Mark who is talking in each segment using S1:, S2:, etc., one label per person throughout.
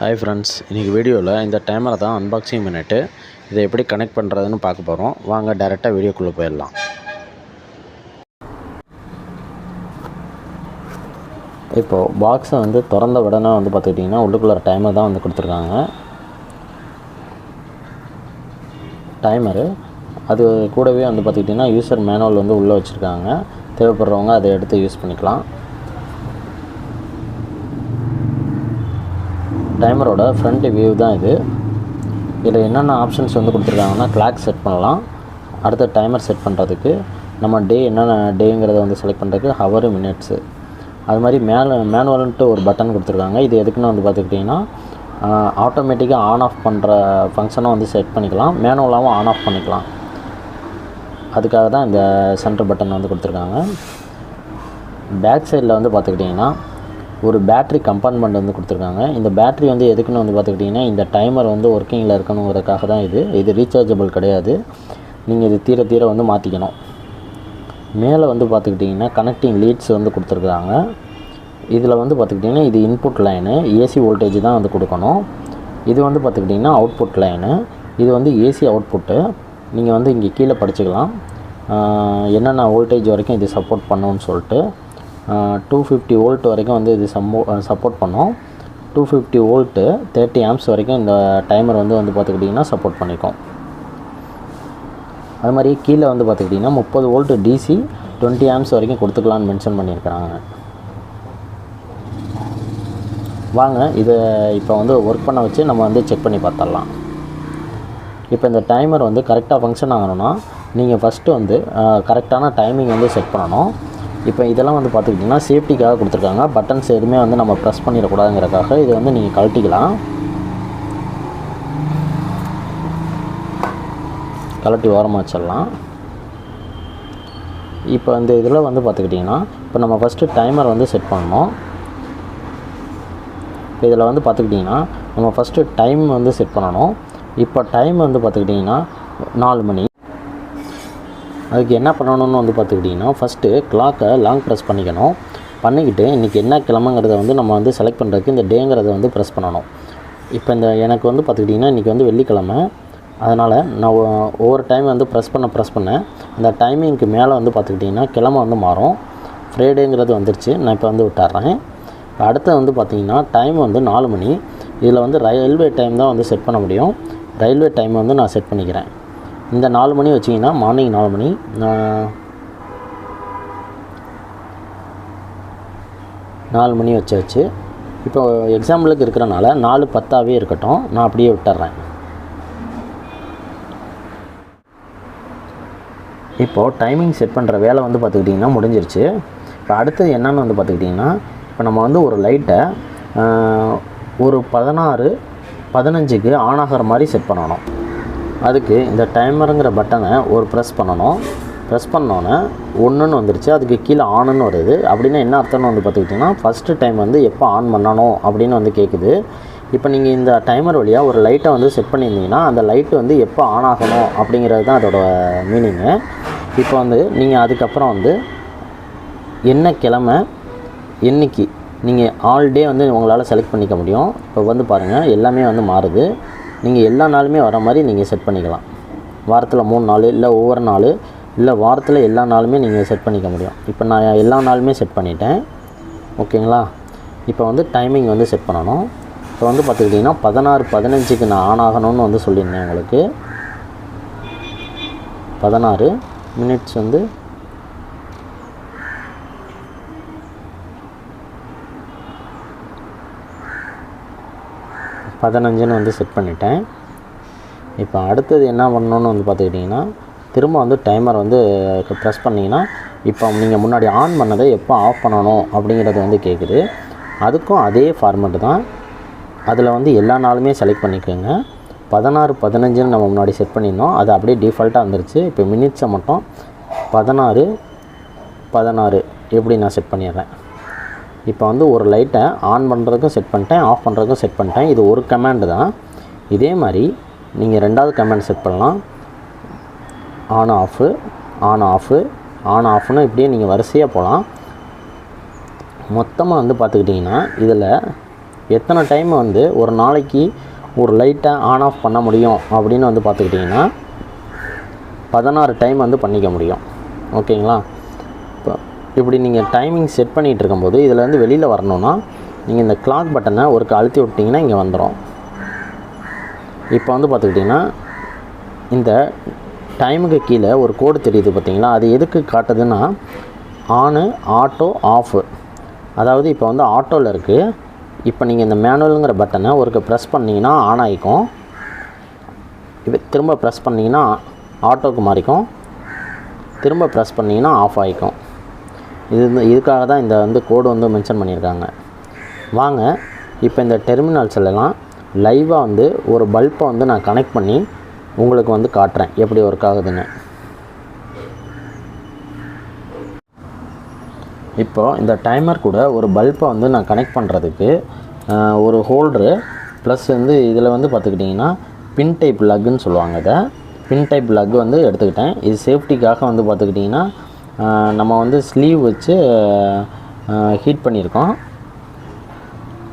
S1: Hi friends இன்றைக்கி வீடியோவில் இந்த டைமரை தான் அன்பாக்சிங் பண்ணிவிட்டு இதை எப்படி கனெக்ட் பண்ணுறதுன்னு பார்க்க போகிறோம் வாங்க டேரெக்டாக வீடியோக்குள்ளே போயிடலாம். இப்போது பாக்ஸை வந்து திறந்த உடனே வந்து பார்த்துக்கிட்டிங்கன்னா உள்ளுக்குள்ளே டைமர் தான் வந்து கொடுத்துருக்காங்க. டைமரு அது கூடவே வந்து பார்த்துக்கிட்டிங்கன்னா யூசர் மேனுவல் வந்து உள்ளே வச்சுருக்காங்க. தேவைப்படுறவங்க அதை எடுத்து யூஸ் பண்ணிக்கலாம். டைமரோட ஃப்ரண்ட் வியூ தான் இது. இதில் என்னென்ன ஆப்ஷன்ஸ் வந்து கொடுத்துருக்காங்கன்னா கிளாக் செட் பண்ணலாம். அடுத்த டைமர் செட் பண்ணுறதுக்கு நம்ம டே என்னென்ன டேங்கிறத வந்து செலக்ட் பண்ணுறதுக்கு ஹவரு மினிட்ஸு அது மாதிரி மேலே மேனுவல்ன்ட்டு ஒரு பட்டன் கொடுத்துருக்காங்க. இது எதுக்குன்னு வந்து பார்த்துக்கிட்டிங்கன்னா ஆட்டோமேட்டிக்காக ஆன் ஆஃப் பண்ணுற ஃபங்க்ஷனும் வந்து செட் பண்ணிக்கலாம். மேனுவலாகவும் ஆன் ஆஃப் பண்ணிக்கலாம். அதுக்காக தான் இந்த சென்டர் பட்டன் வந்து கொடுத்துருக்காங்க. பேக் சைடில் வந்து பார்த்துக்கிட்டிங்கன்னா ஒரு பேட்ரி கம்பார்ட்மெண்ட் வந்து கொடுத்துருக்காங்க. இந்த பேட்ரி வந்து எதுக்குன்னு வந்து பார்த்துக்கிட்டிங்கன்னா இந்த டைமர் வந்து ஒர்க்கிங்கில் இருக்கணுங்கிறதுக்காக தான் இது. இது ரீசார்ஜபிள் கிடையாது. நீங்கள் இது தீர தீர வந்து மாற்றிக்கணும் மேலே வந்து பார்த்துக்கிட்டிங்கன்னா கனெக்டிங் லீட்ஸ் வந்து கொடுத்துருக்குறாங்க. இதில் வந்து பார்த்துக்கிட்டிங்கன்னா இது இன்புட் லைனு ஏசி வோல்டேஜ் தான் வந்து கொடுக்கணும். இது வந்து பார்த்துக்கிட்டிங்கன்னா அவுட்புட் லைனு இது வந்து ஏசி அவுட்புட்டு நீங்கள் வந்து இங்கே கீழே படிச்சுக்கலாம். என்னென்ன வோல்டேஜ் வரைக்கும் இது சப்போர்ட் பண்ணுன்னு சொல்லிட்டு. டூ ஃபிஃப்டி வோல்ட் வரைக்கும் வந்து இது சம்போ சப்போர்ட் பண்ணோம். Two fifty volt thirty amps வரைக்கும் இந்த டைமர் வந்து வந்து பார்த்துக்கிட்டிங்கன்னா சப்போர்ட் பண்ணிக்கும் அது மாதிரி கீழே வந்து பார்த்துக்கிட்டிங்கன்னா முப்பது வோல்ட் டிசி டுவெண்ட்டி ஆம்ஸ் வரைக்கும் கொடுத்துக்கலான்னு மென்ஷன் பண்ணியிருக்கிறாங்க. வாங்க இதை இப்போ வந்து ஒர்க் பண்ண வச்சு நம்ம வந்து செக் பண்ணி பார்த்துடலாம். இப்போ இந்த டைமர் வந்து கரெக்டாக ஃபங்க்ஷன் ஆகணும்னா நீங்கள் ஃபஸ்ட்டு வந்து கரெக்டான டைமிங் வந்து செட் பண்ணணும். இப்போ இதெல்லாம் வந்து பார்த்துக்கிட்டிங்கன்னா சேஃப்டிக்காக கொடுத்துருக்காங்க. பட்டன்ஸ் எதுவுமே வந்து நம்ம ப்ரெஸ் பண்ணிடக்கூடாதுங்கிறக்காக இது வந்து நீங்கள் கழட்டிக்கலாம். கழட்டி ஓரமாக வச்சிடலாம். இப்போ இந்த இதில் வந்து பார்த்துக்கிட்டிங்கன்னா இப்போ நம்ம ஃபஸ்ட்டு டைமர் வந்து செட் பண்ணணும். இப்போ இதில் வந்து பார்த்துக்கிட்டிங்கன்னா நம்ம ஃபஸ்ட்டு டைம் வந்து செட் பண்ணணும். இப்போ டைம் வந்து பார்த்துக்கிட்டிங்கன்னா நாலு மணி. அதுக்கு என்ன பண்ணணும்னு வந்து பார்த்துக்கிட்டிங்கன்னா ஃபஸ்ட்டு கிளாக்கை லாங் ப்ரெஸ் பண்ணிக்கணும். பண்ணிக்கிட்டு இன்றைக்கி என்ன கிழமைங்கிறத வந்து நம்ம வந்து செலக்ட் பண்ணுறதுக்கு இந்த டேங்கிறத வந்து ப்ரெஸ் பண்ணணும். இப்போ இந்த எனக்கு வந்து பார்த்துக்கிட்டிங்கன்னா இன்றைக்கி வந்து வெள்ளிக்கிழமை. அதனால் நான் ஒவ்வொரு டைம் வந்து ப்ரெஸ் பண்ண ப்ரெஸ் பண்ணேன் அந்த டைமிங்க்கு மேலே வந்து பார்த்துக்கிட்டிங்கன்னா கிழமை வந்து மாறும். ஃப்ரைடேங்கிறது வந்துருச்சு. நான் இப்போ வந்து விட்டுறேன். இப்போ அடுத்து வந்து பார்த்திங்கன்னா டைம் வந்து நாலு மணி. இதில் வந்து ரயில்வே டைம் தான் வந்து செட் பண்ண முடியும். ரயில்வே டைம் வந்து நான் செட் பண்ணிக்கிறேன். இந்த நாலு மணி வச்சிங்கன்னா மார்னிங் நாலு மணி. நாலு மணி வச்சாச்சு. இப்போ எக்ஸாம்பிளுக்கு இருக்கிறனால நாலு பத்தாவே இருக்கட்டும். நான் அப்படியே விட்டுறேன். இப்போது டைமிங் செட் பண்ணுற வேலை வந்து பார்த்துக்கிட்டிங்கன்னா முடிஞ்சிருச்சு. இப்போ அடுத்தது என்னென்னு வந்து பார்த்துக்கிட்டிங்கன்னா இப்போ நம்ம வந்து ஒரு லைட்டை ஒரு பதினாறு பதினஞ்சுக்கு ஆன் ஆகிற மாதிரி செட் பண்ணணும். அதுக்கு இந்த டைமருங்கிற பட்டனை ஒரு ப்ரெஸ் பண்ணணும். ப்ரெஸ் பண்ணோன்னே ஒன்றுன்னு வந்துருச்சு. அதுக்கு கீழே ஆனுன்னு வருது. அப்படின்னா என்ன அர்த்தம்னு வந்து பார்த்துக்கிட்டிங்கன்னா ஃபஸ்ட்டு டைம் வந்து எப்போ ஆன் பண்ணணும் அப்படின்னு வந்து கேட்குது இப்போ நீங்கள் இந்த டைமர் வழியாக ஒரு லைட்டை வந்து செட் பண்ணியிருந்தீங்கன்னா அந்த லைட்டு வந்து எப்போ ஆன் ஆகணும் அப்படிங்கிறது தான் அதோட மீனிங்கு இப்போ வந்து நீங்கள் அதுக்கப்புறம் வந்து என்ன கிழமை என்னைக்கு நீங்கள் ஆல் டே வந்து உங்களால் செலக்ட் பண்ணிக்க முடியும். இப்போ வந்து பாருங்கள் எல்லாமே வந்து மாறுது. நீங்கள் எல்லா நாளுமே வர மாதிரி நீங்கள் செட் பண்ணிக்கலாம். வாரத்தில் மூணு நாள் இல்லை ஒவ்வொரு நாள் இல்லை வாரத்தில் எல்லா நாளுமே நீங்கள் செட் பண்ணிக்க முடியும். இப்போ நான் எல்லா நாளுமே செட் பண்ணிட்டேன். ஓகேங்களா? இப்போ வந்து டைமிங் வந்து செட் பண்ணணும். இப்போ வந்து பார்த்துக்கிட்டிங்கன்னா பதினாறு பதினஞ்சுக்கு நான் ஆன் ஆகணும்னு வந்து சொல்லியிருந்தேன் உங்களுக்கு. பதினாறு மினிட்ஸ் வந்து பதினஞ்சுன்னு வந்து செட் பண்ணிட்டேன். இப்போ அடுத்தது என்ன பண்ணணுன்னு வந்து பார்த்துக்கிட்டிங்கன்னா திரும்ப வந்து டைமர் வந்து ப்ரெஸ் பண்ணிங்கன்னா இப்போ நீங்கள் முன்னாடி ஆன் பண்ணதை எப்போ ஆஃப் பண்ணணும் அப்படிங்கிறது வந்து கேட்குது அதுக்கும் அதே ஃபார்மெட்டு தான். அதில் வந்து எல்லா நாளுமே செலக்ட் பண்ணிக்கோங்க. பதினாறு பதினஞ்சுன்னு நம்ம முன்னாடி செட் பண்ணியிருந்தோம். அது அப்படியே டிஃபால்ட்டாக வந்துருச்சு. இப்போ மினிட்ஸை மட்டும் பதினாறு பதினாறு எப்படி நான் செட் பண்ணிடுறேன். இப்போ வந்து ஒரு லைட்டை ஆன் பண்ணுறதுக்கும் செட் பண்ணிட்டேன் ஆஃப் பண்ணுறதுக்கும் செட் பண்ணிட்டேன். இது ஒரு கமாண்டு தான். இதே மாதிரி நீங்கள் ரெண்டாவது கமாண்ட் செட் பண்ணலாம். On off on off on ஆஃப்னு இப்படியே நீங்கள் வரிசையாக போகலாம். மொத்தமாக வந்து பார்த்துக்கிட்டிங்கன்னா இதில் எத்தனை டைம் வந்து ஒரு நாளைக்கு ஒரு லைட்டை ஆன் ஆஃப் பண்ண முடியும் அப்படின்னு வந்து பார்த்துக்கிட்டிங்கன்னா பதினாறு டைம் வந்து பண்ணிக்க முடியும். ஓகேங்களா? இப்படி நீங்கள் டைமிங் செட் பண்ணிகிட்டு இருக்கும்போது இதில் வந்து வெளியில் வரணும்னா நீங்கள் இந்த கிளாக் பட்டனை ஒரு அழுத்தி விட்டிங்கன்னா இங்கே வந்துடும் இப்போ வந்து பார்த்துக்கிட்டிங்கன்னா இந்த டைமுக்கு கீழே ஒரு கோடு தெரியுது பார்த்தீங்களா? அது எதுக்கு காட்டுதுன்னா ஆனு ஆட்டோ ஆஃபு அதாவது இப்போ வந்து ஆட்டோவில் இருக்குது இப்போ நீங்கள் இந்த மேனுவலுங்கிற பட்டனை ஒருக்க ப்ரெஸ் பண்ணிங்கன்னா ஆன் ஆகிக்கும். இப்போ திரும்ப ப்ரெஸ் பண்ணிங்கன்னா ஆட்டோக்கு மாறிக்கும். திரும்ப ப்ரெஸ் பண்ணிங்கன்னா ஆஃப் ஆகிக்கும். இது வந்து- இதுக்காக தான் இந்த வந்து கோடு வந்து மென்ஷன் பண்ணியிருக்காங்க. வாங்க இப்போ இந்த டெர்மினல்ஸ் எல்லாம் லைவாக வந்து ஒரு பல்பை வந்து நான் கனெக்ட் பண்ணி உங்களுக்கு வந்து காட்டுறேன். எப்படி ஒர்க் ஆகுதுன்னு. இப்போ இந்த டைமர் கூட ஒரு பல்பை வந்து நான் கனெக்ட் பண்ணுறதுக்கு ஒரு ஹோல்டரு ப்ளஸ் வந்து இதில் வந்து பார்த்துக்கிட்டிங்கன்னா பின் டைப் லக்குன்னு சொல்லுவாங்க இதை. பின் டைப் லக் வந்து எடுத்துக்கிட்டேன். இது சேஃப்டிக்காக வந்து பார்த்துக்கிட்டிங்கன்னா நம்ம வந்து ஸ்லீவ் வச்சு ஹீட் பண்ணியிருக்கோம்.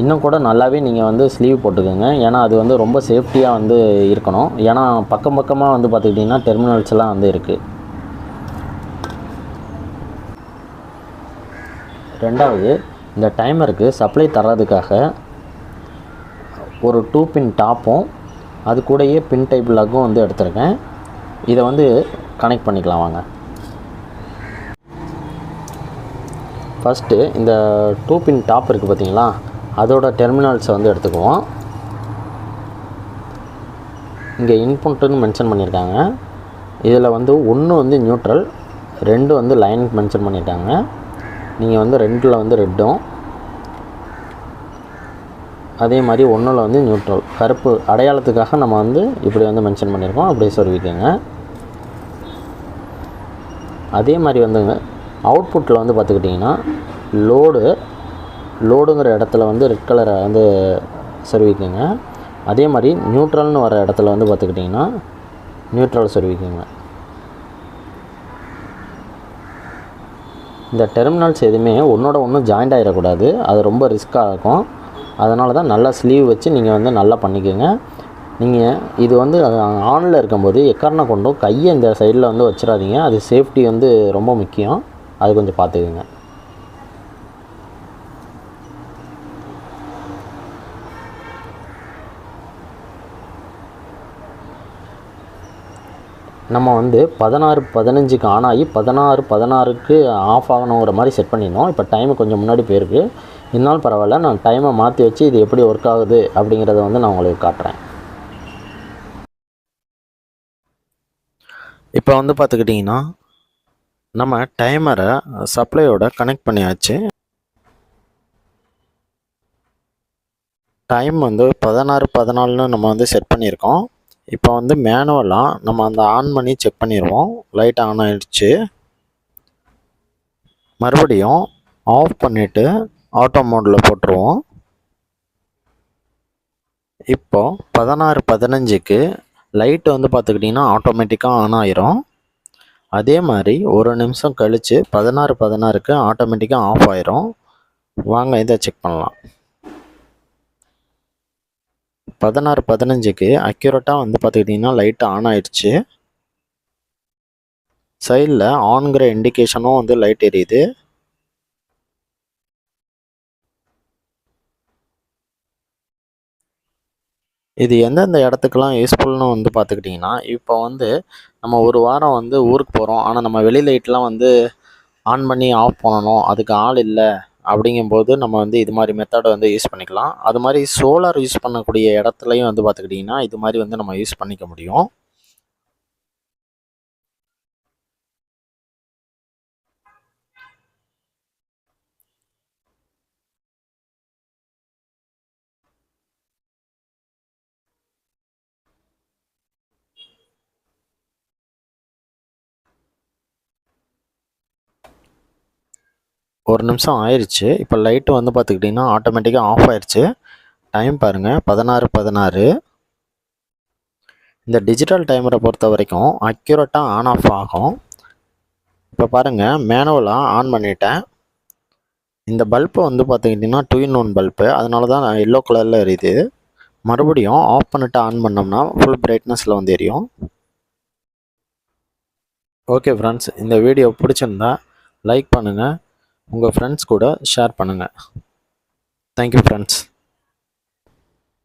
S1: இன்னும் கூட நல்லாவே நீங்கள் வந்து ஸ்லீவ் போட்டுக்கோங்க. ஏன்னா அது வந்து ரொம்ப சேஃப்டியாக வந்து இருக்கணும். ஏன்னா பக்கம் பக்கமாக வந்து பார்த்துக்கிட்டிங்கன்னா டெர்மினல்ஸ் எல்லாம் வந்து இருக்குது ரெண்டாவது இந்த டைமருக்கு சப்ளை தர்றதுக்காக ஒரு டூ பின் டாப்பும் அது கூடயே பின் டைப் லக்கும் வந்து எடுத்திருக்கேன். இதை வந்து கனெக்ட் பண்ணிக்கலாம் வாங்க. ஃபஸ்ட்டு இந்த டூ பின் டாப் இருக்குது பார்த்தீங்களா? அதோட டெர்மினல்ஸை வந்து எடுத்துக்குவோம். இங்கே இன்புட்டுன்னு மென்ஷன் பண்ணியிருக்காங்க. இதில் வந்து ஒன்று வந்து நியூட்ரல் ரெண்டு வந்து லைன் மென்ஷன் பண்ணியிருக்காங்க. நீங்கள் வந்து ரெண்டில் வந்து ரெட்டும். அதே மாதிரி ஒன்றில் வந்து நியூட்ரல் கருப்பு அடையாளத்துக்காக நம்ம வந்து இப்படி வந்து மென்ஷன் பண்ணியிருக்கோம். அப்படியே சொல்லிக்கோங்க அதே மாதிரி வந்துங்க அவுட்புட்டில் வந்து பார்த்துக்கிட்டிங்கன்னா லோடு லோடுங்கிற இடத்துல வந்து ரெட் கலரை வந்து சொருவிக்கோங்க. அதே மாதிரி நியூட்ரல்னு வர இடத்துல வந்து பார்த்துக்கிட்டிங்கன்னா நியூட்ரல் சொருவிக்கோங்க. இந்த டெர்மினல்ஸ் எதுவுமே ஒன்றோட ஒன்றும் ஜாயிண்ட் ஆகிடக்கூடாது அது ரொம்ப ரிஸ்க்காக இருக்கும். அதனால தான் நல்லா ஸ்லீவ் வச்சு நீங்கள் வந்து நல்லா பண்ணிக்கோங்க. நீங்கள் இது வந்து ஆனில் இருக்கும்போது எக்காரணம் கொண்டும் கையை இந்த சைடில் வந்து வச்சிடாதீங்க. அது சேஃப்டி வந்து ரொம்ப முக்கியம். அது கொஞ்சம் பார்த்துக்குங்க. நம்ம வந்து பதினாறு பதினஞ்சுக்கு ஆன் ஆகி பதினாறு பதினாறுக்கு ஆஃப் ஆகணுங்கிற மாதிரி செட் பண்ணியிருந்தோம் இப்போ டைம் கொஞ்சம் முன்னாடி போயிருக்கு. இருந்தாலும் பரவாயில்ல நான் டைமை மாற்றி வச்சு இது எப்படி ஒர்க் ஆகுது அப்படிங்கிறத வந்து நான் உங்களுக்கு காட்டுறேன். இப்போ வந்து பார்த்துக்கிட்டிங்கன்னா நம்ம டைமரை சப்ளையோட கனெக்ட் பண்ணியாச்சு. டைம் வந்து பதினாறு பதினாலுன்னு நம்ம வந்து செட் பண்ணியிருக்கோம். இப்போ வந்து மேனுவலாக நம்ம அந்த ஆன் பண்ணி செக் பண்ணிடுவோம் லைட் ஆன் ஆகிடுச்சு மறுபடியும் ஆஃப் பண்ணிவிட்டு ஆட்டோ மோடில் போட்டுருவோம். இப்போது பதினாறு பதினஞ்சுக்கு லைட் வந்து பார்த்துக்கிட்டிங்கன்னா ஆட்டோமேட்டிக்காக ஆன் ஆயிரும். அதே மாதிரி ஒரு நிமிஷம் கழித்து பதினாறு பதினாறுக்கு ஆட்டோமேட்டிக்காக ஆஃப் ஆயிரும். வாங்க இதை செக் பண்ணலாம். பதினாறு பதினஞ்சுக்கு அக்யூரேட்டாக வந்து பார்த்துக்கிட்டிங்கன்னா லைட் ஆன் ஆயிடுச்சு. சைடில் ஆன்கிற இண்டிகேஷனும் வந்து லைட் எரியுது. இது எந்தெந்த இடத்துக்கெல்லாம் யூஸ்ஃபுல்னு வந்து பார்த்துக்கிட்டிங்கன்னா இப்போ வந்து நம்ம ஒரு வாரம் வந்து ஊருக்கு போகிறோம் ஆனால் நம்ம வெளி லைட்லாம் வந்து ஆன் பண்ணி ஆஃப் பண்ணணும். அதுக்கு ஆள் இல்லை. அப்படிங்கும்போது நம்ம வந்து இது மாதிரி மெத்தடை வந்து யூஸ் பண்ணிக்கலாம். அது மாதிரி சோலார் யூஸ் பண்ணக்கூடிய இடத்துலையும் வந்து பார்த்துக்கிட்டிங்கன்னா இது மாதிரி வந்து நம்ம யூஸ் பண்ணிக்க முடியும். ஒரு நிமிஷம் ஆயிடுச்சு இப்போ லைட்டு வந்து பார்த்துக்கிட்டிங்கன்னா ஆட்டோமேட்டிக்காக ஆஃப் ஆயிடுச்சு டைம் பாருங்கள் பதினாறு பதினாறு. இந்த டிஜிட்டல் டைமரை பொறுத்த வரைக்கும் அக்யூரேட்டாக ஆன் ஆஃப் ஆகும். இப்போ பாருங்கள் மேனுவலாக ஆன் பண்ணிட்டேன். இந்த பல்பு வந்து பார்த்துக்கிட்டிங்கன்னா டூ இன் ஒன் பல்பு அதனால தான் எல்லோ கலரில் எரியுது. மறுபடியும் ஆஃப் பண்ணிட்டு ஆன் பண்ணோம்னா ஃபுல் பிரைட்னஸில் வந்து எரியும். ஓகே ஃப்ரெண்ட்ஸ் இந்த வீடியோ பிடிச்சிருந்தா லைக் பண்ணுங்கள் உங்கள் ஃப்ரெண்ட்ஸ் கூட ஷேர் பண்ணுங்கள் தேங்க்யூ ஃப்ரெண்ட்ஸ்